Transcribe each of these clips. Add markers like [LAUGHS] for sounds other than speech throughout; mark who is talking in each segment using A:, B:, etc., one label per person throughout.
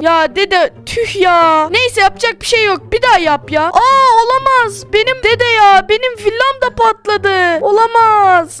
A: Ya dede tüh ya. Neyse yapacak bir şey yok. Bir daha yap ya. Aa olamaz. Benim dede ya. Benim villam da patladı. Olamaz.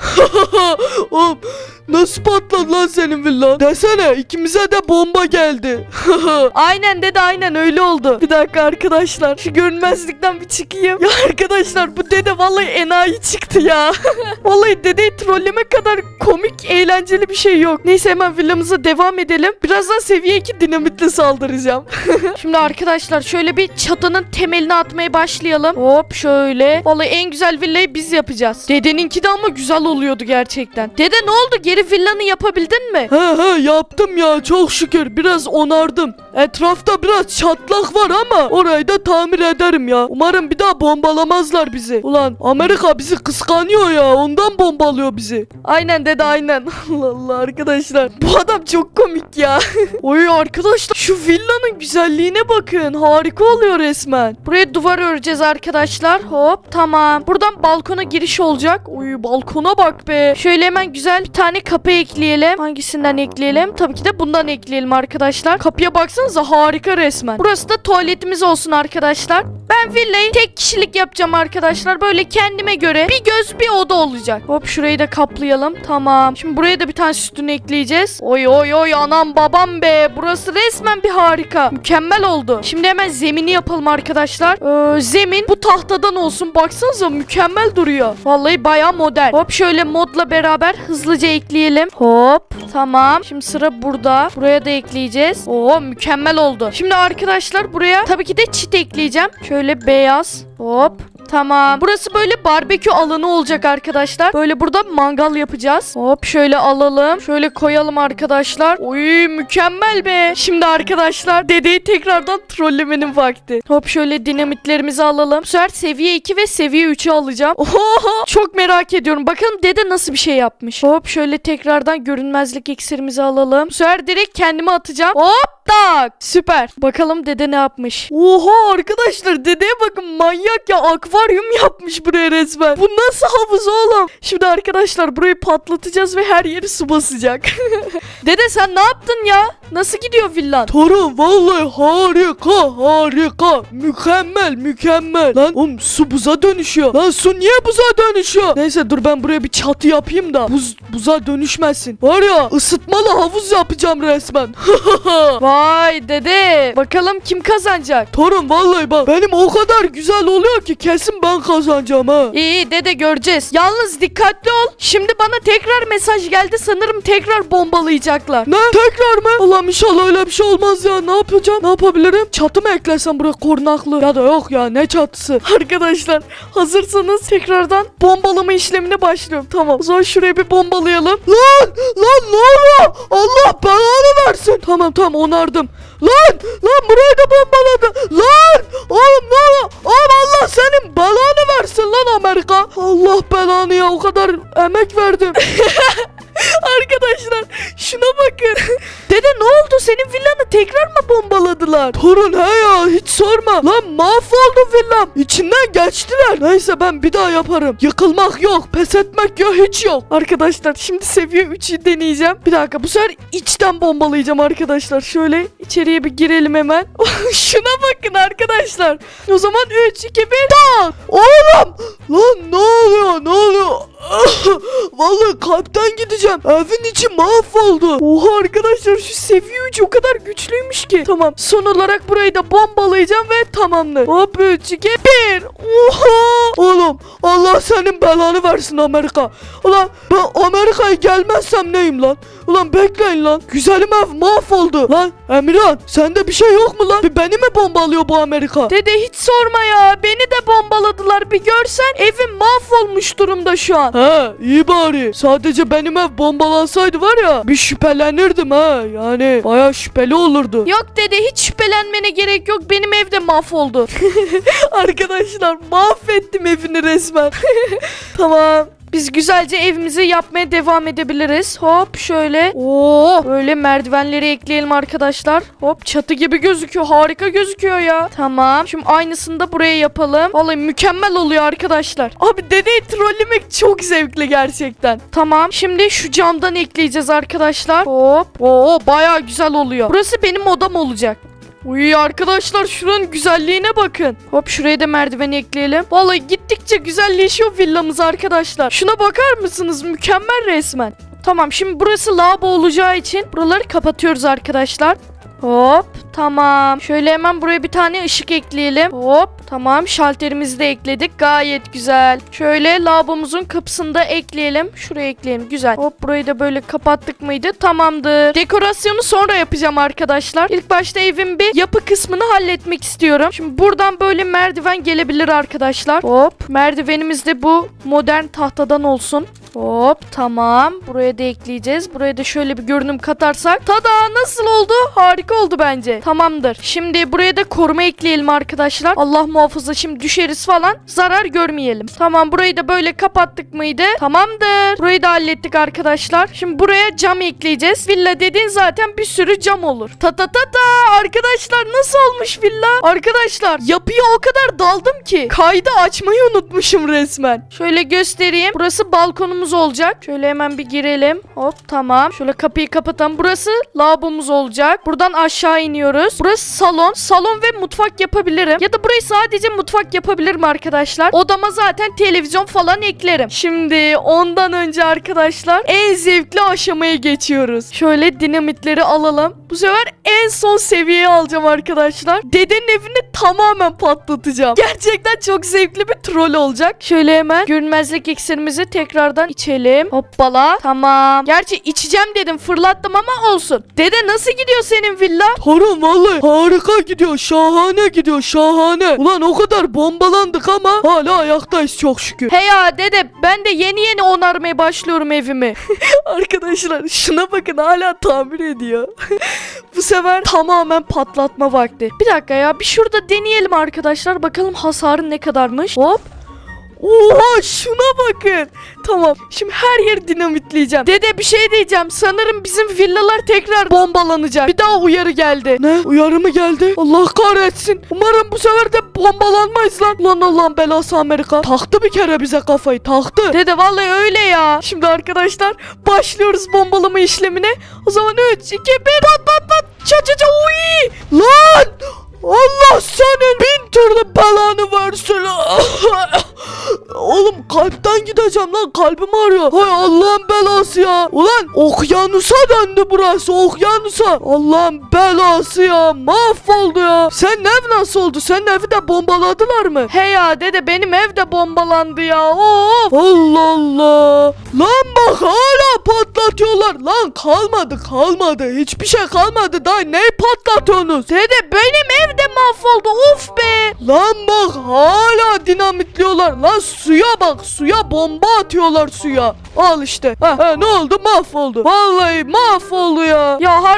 A: [LAUGHS]
B: Nasıl patladı lan senin villan? Desene ikimize de bomba geldi. [LAUGHS]
A: aynen dede aynen öyle oldu. Bir dakika arkadaşlar. Şu görünmezlikten bir çıkayım. Ya arkadaşlar bu dede vallahi enayi çıktı ya. [LAUGHS] vallahi dedeyi trolleme kadar komik eğlenceli bir şey yok. Neyse hemen villamıza devam edelim. Birazdan seviye 2 dinamitle saldıracağım. [LAUGHS] Şimdi arkadaşlar şöyle bir çatının temelini atmaya başlayalım. Hop şöyle. Vallahi en güzel villayı biz yapacağız. Dedeninki de ama güzel oluyordu gerçekten. Dede ne oldu? Geri villanı yapabildin mi?
B: he he yaptım ya çok şükür biraz onardım. Etrafta biraz çatlak var ama orayı da tamir ederim ya. Umarım bir daha bombalamazlar bizi. Ulan Amerika bizi kıskanıyor ya ondan bombalıyor bizi.
A: Aynen dede aynen. [LAUGHS] Allah Allah arkadaşlar. Bu adam çok komik ya. [LAUGHS] Oy arkadaşlar şu villanın güzelliğine bakın. Harika oluyor resmen. Buraya duvar öreceğiz arkadaşlar. Hop tamam. Buradan balkona giriş olacak. Oy balkona bak be. Şöyle hemen güzel bir tane kapı ekleyelim. Hangisinden ekleyelim? Tabii ki de bundan ekleyelim arkadaşlar. Kapıya baksanıza harika resmen. Burası da tuvaletimiz olsun arkadaşlar. Ben villayı tek kişilik yapacağım arkadaşlar. Böyle kendime göre bir göz bir oda olacak. Hop şurayı da kaplayalım. Tamam. Şimdi buraya da bir tane sütunu ekleyeceğiz. Oy oy oy anam babam be. Burası resmen bir harika. Mükemmel oldu. Şimdi hemen zemini yapalım arkadaşlar. Ee, zemin bu tahtadan olsun. Baksanıza mükemmel duruyor. Vallahi baya modern. Hop şöyle modla beraber hızlıca ekleyelim. Hop. Tamam. Şimdi sıra burada. Buraya da ekleyeceğiz. Oo mükemmel oldu. Şimdi arkadaşlar buraya tabii ki de çit ekleyeceğim. Şöyle beyaz. Hop. Tamam. Burası böyle barbekü alanı olacak arkadaşlar. Böyle burada mangal yapacağız. Hop şöyle alalım. Şöyle koyalım arkadaşlar. Oy mükemmel be. Şimdi arkadaşlar dedeyi tekrardan trollemenin vakti. Hop şöyle dinamitlerimizi alalım. Bu sefer seviye 2 ve seviye 3'ü alacağım. Oho! Çok merak ediyorum. Bakalım dede nasıl bir şey yapmış. Hop şöyle tekrardan görünmezlik iksirimizi alalım. Bu sefer direkt kendime atacağım. Hop tak. Süper. Bakalım dede ne yapmış. Oha arkadaşlar dedeye bakın manyak ya akvaryum yapmış buraya resmen. Bu nasıl havuz oğlum? Şimdi arkadaşlar burayı patlatacağız ve her yeri su basacak. [LAUGHS] dede sen ne yaptın ya? Nasıl gidiyor villan?
B: Torun vallahi harika harika mükemmel mükemmel. Lan oğlum su buza dönüşüyor. Lan su niye buza dönüşüyor? Neyse dur ben buraya bir çatı yapayım da buz buza dönüşmesin. Var ya ısıtmalı havuz yapacağım resmen. [LAUGHS]
A: Vay dede. Bakalım kim kazanacak?
B: Torun vallahi bak benim o kadar güzel oluyor ki kesin ben kazanacağım ha.
A: İyi iyi dede göreceğiz. Yalnız dikkatli ol. Şimdi bana tekrar mesaj geldi. Sanırım tekrar bombalayacaklar.
B: Ne? Tekrar mı? Allah'ım inşallah öyle bir şey olmaz ya. Ne yapacağım? Ne yapabilirim? Çatı mı eklesem buraya korunaklı? Ya da yok ya ne çatısı? [LAUGHS]
A: Arkadaşlar hazırsanız tekrardan bombalama işlemine başlıyorum. Tamam o zaman şuraya bir bombalayalım.
B: Lan! Lan ne oluyor? Allah belanı versin. Tamam tamam onardım. Lan! Lan burayı da bombaladı. Lan! Oğlum ne oluyor? Oğlum Allah senin belanı versin lan Amerika. Allah belanı ya o kadar emek verdim. [LAUGHS] [LAUGHS]
A: Arkadaşlar şuna bakın. Dede ne oldu? Senin villanı tekrar mı bombaladılar?
B: Torun he ya hiç sorma. Lan mahvoldum villam. İçinden geçtiler. Neyse ben bir daha yaparım. Yıkılmak yok. Pes etmek yok. Hiç yok.
A: Arkadaşlar şimdi seviye 3'ü deneyeceğim. Bir dakika bu sefer içten bombalayacağım arkadaşlar. Şöyle içeriye bir girelim hemen. [LAUGHS] Şuna bakın arkadaşlar. O zaman 3, 2, 1 tak.
B: Oğlum! Lan ne oluyor? Ne oluyor? [LAUGHS] Vallahi kalpten gideceğim. Evin içi mahvoldu.
A: Oha arkadaşlar şu seviye 3 o kadar güçlüymüş ki. Tamam son olarak burayı da bombalayacağım ve tamamdır. Hop 3, 2, 1.
B: Oha! Oğlum Allah senin belanı versin Amerika. Ulan ben Amerika'ya gelmezsem neyim lan? Ulan bekleyin lan. Güzelim ev mahvoldu. Lan Emirhan sende bir şey yok mu lan? Bir beni mi bombalıyor bu Amerika?
A: Dede hiç sorma ya. Beni de bombaladılar. Bir görsen evim mahvolmuş durumda şu an.
B: He iyi bari. Sadece benim ev bombalansaydı var ya bir şüphelenirdim ha. Yani baya şüpheli olurdu.
A: Yok dede hiç şüphelenmene gerek yok. Benim ev de mahvoldu. [LAUGHS] Arkadaşlar mahvettim evini resmen. [LAUGHS] tamam. Biz güzelce evimizi yapmaya devam edebiliriz. Hop şöyle. Oo, böyle merdivenleri ekleyelim arkadaşlar. Hop çatı gibi gözüküyor. Harika gözüküyor ya. Tamam. Şimdi aynısını da buraya yapalım. Vallahi mükemmel oluyor arkadaşlar. Abi dedeyi trollemek çok zevkli gerçekten. Tamam. Şimdi şu camdan ekleyeceğiz arkadaşlar. Hop. Oo bayağı güzel oluyor. Burası benim odam olacak. Uy arkadaşlar şuranın güzelliğine bakın. Hop şuraya da merdiven ekleyelim. Vallahi gittikçe güzelleşiyor villamız arkadaşlar. Şuna bakar mısınız? Mükemmel resmen. Tamam şimdi burası lavabo olacağı için buraları kapatıyoruz arkadaşlar. Hop tamam. Şöyle hemen buraya bir tane ışık ekleyelim. Hop tamam şalterimizi de ekledik. Gayet güzel. Şöyle lavabomuzun kapısını da ekleyelim. Şuraya ekleyelim. Güzel. Hop burayı da böyle kapattık mıydı? Tamamdır. Dekorasyonu sonra yapacağım arkadaşlar. İlk başta evin bir yapı kısmını halletmek istiyorum. Şimdi buradan böyle merdiven gelebilir arkadaşlar. Hop merdivenimiz de bu modern tahtadan olsun. Hop tamam. Buraya da ekleyeceğiz. Buraya da şöyle bir görünüm katarsak. Tada nasıl oldu? Harika oldu bence. Tamamdır. Şimdi buraya da koruma ekleyelim arkadaşlar. Allah muhafaza şimdi düşeriz falan. Zarar görmeyelim. Tamam burayı da böyle kapattık mıydı? Tamamdır. Burayı da hallettik arkadaşlar. Şimdi buraya cam ekleyeceğiz. Villa dediğin zaten bir sürü cam olur. Ta ta ta ta. Arkadaşlar nasıl olmuş villa? Arkadaşlar yapıya o kadar daldım ki. Kaydı açmayı unutmuşum resmen. Şöyle göstereyim. Burası balkonumuz olacak. Şöyle hemen bir girelim. Hop tamam. Şöyle kapıyı kapatalım. Burası lavabomuz olacak. Buradan aşağı iniyoruz. Burası salon. Salon ve mutfak yapabilirim. Ya da burayı sadece mutfak yapabilirim arkadaşlar. Odama zaten televizyon falan eklerim. Şimdi ondan önce arkadaşlar en zevkli aşamaya geçiyoruz. Şöyle dinamitleri alalım. Bu sefer en son seviyeye alacağım arkadaşlar. Dedenin evini tamamen patlatacağım. Gerçekten çok zevkli bir troll olacak. Şöyle hemen görünmezlik iksirimizi tekrardan içelim. Hoppala. Tamam. Gerçi içeceğim dedim fırlattım ama olsun. Dede nasıl gidiyor senin villa?
B: Torun vallahi harika gidiyor. Şahane gidiyor. Şahane. Ulan o kadar bombalandık ama hala ayaktayız çok şükür.
A: He ya dede ben de yeni yeni onarmaya başlıyorum evimi. [LAUGHS] Arkadaşlar şuna bakın hala tamir ediyor. [LAUGHS] Bu sefer tamamen patlatma vakti. Bir dakika ya bir şurada deneyelim arkadaşlar. Bakalım hasarı ne kadarmış. Hop. Oha şuna bakın. Tamam şimdi her yeri dinamitleyeceğim. Dede bir şey diyeceğim. Sanırım bizim villalar tekrar bombalanacak. Bir daha uyarı geldi.
B: Ne? Uyarı mı geldi? Allah kahretsin. Umarım bu sefer de bombalanmayız lan. Lan Allah'ın belası Amerika. Taktı bir kere bize kafayı. Taktı.
A: Dede vallahi öyle ya. Şimdi arkadaşlar başlıyoruz bombalama işlemine. O zaman 3, 2, 1 pat pat pat. Ça ça
B: okyanusa döndü burası okyanusa. Allah'ın belası ya mahvoldu ya. Senin ev nasıl oldu? Senin evi de bombaladılar mı?
A: He ya dede benim ev de bombalandı ya. Of.
B: Allah Allah. Lan hala patlatıyorlar. Lan kalmadı kalmadı. Hiçbir şey kalmadı. Daha ne patlatıyorsunuz?
A: Dede benim ev de mahvoldu. Of be.
B: Lan bak hala dinamitliyorlar. Lan suya bak suya bomba atıyorlar suya. Al işte. Ha, ha, ne oldu mahvoldu. Vallahi mahvoldu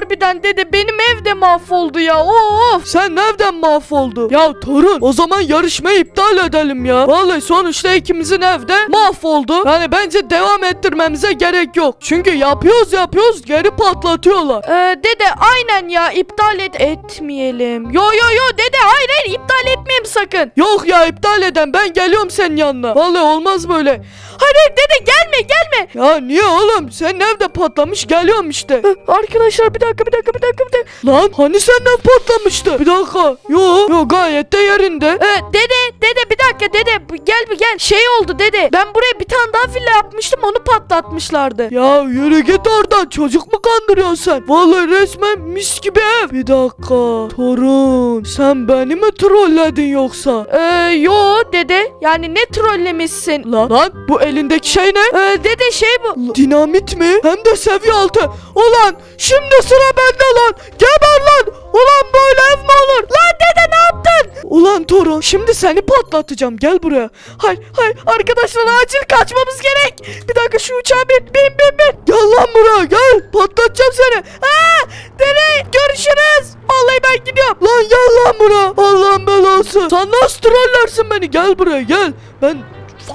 A: harbiden dede benim ev de mahvoldu ya. Of.
B: Sen nereden mahvoldu? Ya torun o zaman yarışmayı iptal edelim ya. Vallahi sonuçta ikimizin evde mahvoldu. Yani bence devam ettirmemize gerek yok. Çünkü yapıyoruz yapıyoruz geri patlatıyorlar.
A: Ee, dede aynen ya iptal et etmeyelim. Yo yo yo dede hayır hayır iptal etmeyeyim sakın.
B: Yok ya iptal eden ben geliyorum senin yanına. Vallahi olmaz böyle.
A: Hayır hayır dede gelme gelme.
B: Ya niye oğlum? Senin evde patlamış geliyorum işte.
A: Arkadaşlar bir dakika bir dakika bir dakika bir dakika.
B: Lan hani senden patlamıştı? Bir dakika. Yo yo gayet de yerinde.
A: Ee, dede dede bir dakika dede bu- gel bir gel. Şey oldu dede ben buraya bir tane daha villa yapmıştım onu patlatmışlardı.
B: Ya yürü git oradan çocuk mu kandırıyorsun sen? Vallahi resmen mis gibi ev. Bir dakika. Torun sen beni mi trolledin yoksa?
A: Ee, yo dede yani ne trollemişsin.
B: Lan, lan bu elindeki şey ne?
A: Ee, dede şey bu.
B: Dinamit mi? Hem de seviye altı. Ulan şimdi sıra bende lan. Geber lan. Ulan böyle ev mi olur? Lan dede ne yaptın? Ulan Torun şimdi seni patlatacağım. Gel buraya.
A: Hayır hayır arkadaşlar acil kaçmamız gerek. Bir dakika şu uçağa bin bin bin bin.
B: Gel lan buraya gel. Patlatacağım seni.
A: Aa, dede görüşürüz. Vallahi ben gidiyorum.
B: Lan gel lan buraya. Allah'ın belası. Sen nasıl trollersin beni? Gel buraya gel. Ben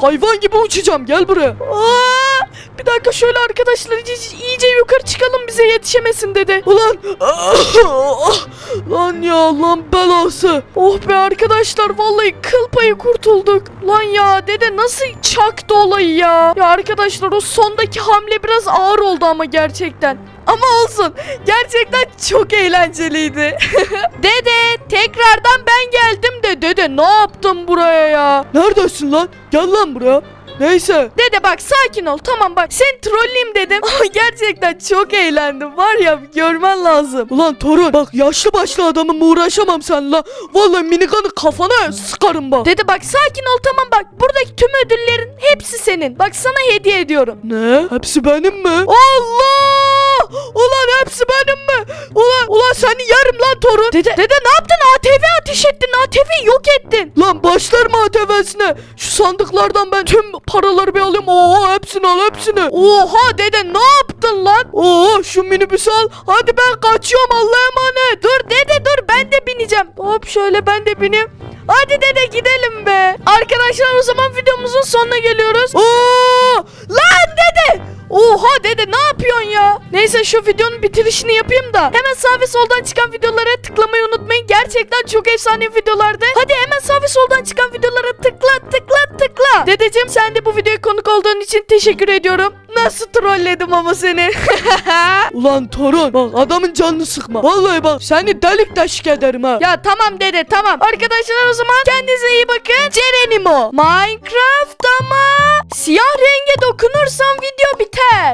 B: hayvan gibi uçacağım. Gel buraya.
A: Aa, bir dakika şöyle arkadaşlar iyice, iyice yukarı çıkalım bize yetişemesin dede.
B: Ulan. lan ya lan belası.
A: Oh be arkadaşlar vallahi kıl payı kurtulduk. Lan ya dede nasıl çaktı olayı ya. Ya arkadaşlar o sondaki hamle biraz ağır oldu ama gerçekten. Ama olsun. Gerçekten çok eğlenceliydi. [LAUGHS] dede dede ne yaptın buraya ya?
B: Neredesin lan? Gel lan buraya. Neyse.
A: Dede bak sakin ol tamam bak seni trolleyim dedim [LAUGHS] ama gerçekten çok eğlendim var ya görmen lazım.
B: Ulan torun bak yaşlı başlı adamım uğraşamam seninle. Vallahi miniganı kafana sıkarım bak.
A: Dede bak sakin ol tamam bak buradaki tüm ödüllerin hepsi senin. Bak sana hediye ediyorum.
B: Ne? Hepsi benim mi? Allah! Ulan hepsi benim mi? Ulan ulan seni yerim lan torun.
A: Dede, dede ne yaptın? ATV ateş ettin. ATV yok ettin.
B: Lan başlarım ATV'sine. Şu sandıklardan ben tüm paraları bir alayım. Oo hepsini al hepsini.
A: Oha dede ne yaptın lan?
B: Oo şu minibüsü al. Hadi ben kaçıyorum Allah'a emanet.
A: Dur dede dur ben de bineceğim. Hop şöyle ben de bineyim. Hadi dede gidelim be. Arkadaşlar o zaman videomuzun sonuna geliyoruz.
B: Oo!
A: Lan dede! Oha dede ne yapıyorsun ya? Neyse şu videonun bitirişini yapayım da. Hemen sağ ve soldan çıkan videolara tıklamayı unutmayın. Gerçekten çok efsane videolardı. Hadi hemen sağ ve Dedeciğim sen de bu videoya konuk olduğun için teşekkür ediyorum. Nasıl trolledim ama seni. [LAUGHS]
B: Ulan torun bak adamın canını sıkma. Vallahi bak seni delik deşik ederim ha.
A: ya tamam dede tamam. Arkadaşlar o zaman kendinize iyi bakın. Cerenimo. Minecraft ama siyah renge dokunursam video biter.